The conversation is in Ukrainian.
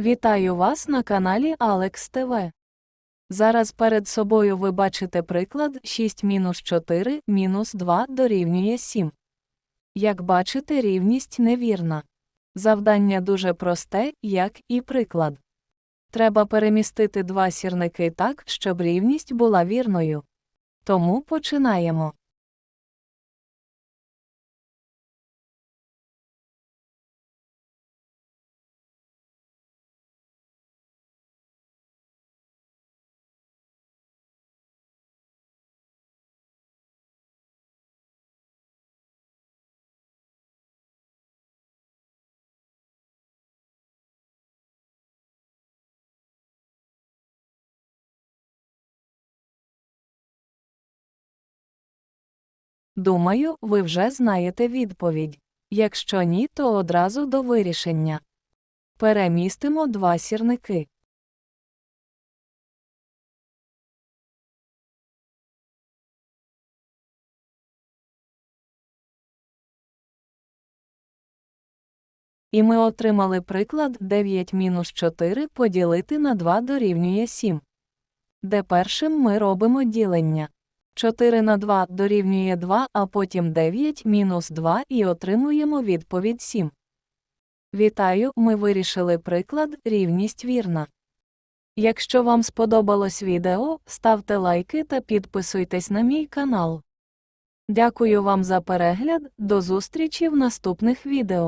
Вітаю вас на каналі Алекс ТВ. Зараз перед собою ви бачите приклад 6 мінус 4 мінус 2 дорівнює 7. Як бачите, рівність невірна. Завдання дуже просте, як і приклад. Треба перемістити два сірники так, щоб рівність була вірною. Тому починаємо. Думаю, ви вже знаєте відповідь. Якщо ні, то одразу до вирішення. Перемістимо два сірники. І ми отримали приклад 9 мінус 4 поділити на 2 дорівнює 7. Де першим ми робимо ділення. 4 на 2 дорівнює 2, а потім 9 мінус 2 і отримуємо відповідь 7. Вітаю, ми вирішили приклад рівність вірна. Якщо вам сподобалось відео, ставте лайки та підписуйтесь на мій канал. Дякую вам за перегляд, до зустрічі в наступних відео.